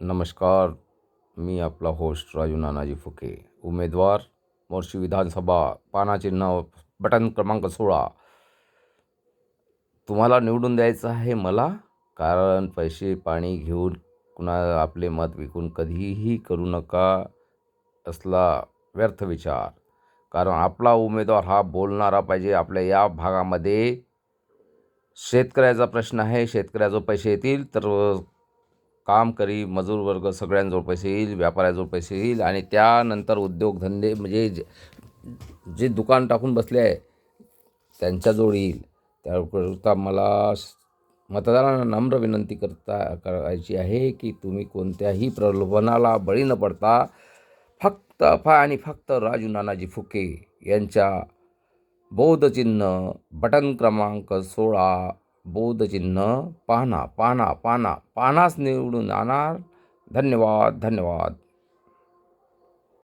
नमस्कार मी आपला होस्ट राजू नानाजी फुके. उमेदवार मोर्शी विधानसभा पानाचे नाव बटन क्रमांक सोळा. तुम्हाला निवडून द्यायचं आहे मला? कारण पैसे पाणी घेऊन कुणा आपले मत विकून कधीही करू नका असला व्यर्थ विचार. कारण आपला उमेदवार हा बोलणारा पाहिजे. आपल्या या भागामध्ये शेतकऱ्याचा प्रश्न आहे. शेतकऱ्याजवळ पैसे येतील तर काम करी मजूर वर्ग सगळ्यांजवळ पैसे येईल व्यापाऱ्याजवळ पैसे येईल आणि त्यानंतर उद्योगधंदे म्हणजे जे जे दुकान टाकून बसले आहे त्यांच्याजवळ येईल. त्याकरता मला मतदारांना नम्र विनंती करता करायची आहे की तुम्ही कोणत्याही प्रलोभनाला बळी न पडता फक्त फा आणि फक्त राजू नानाजी फुके यांच्या बौद्धचिन्ह बटन क्रमांक सोळा बोधचिन्ह पाना पाना पाना पानाच निवडून आणणार धन्यवाद धन्यवाद.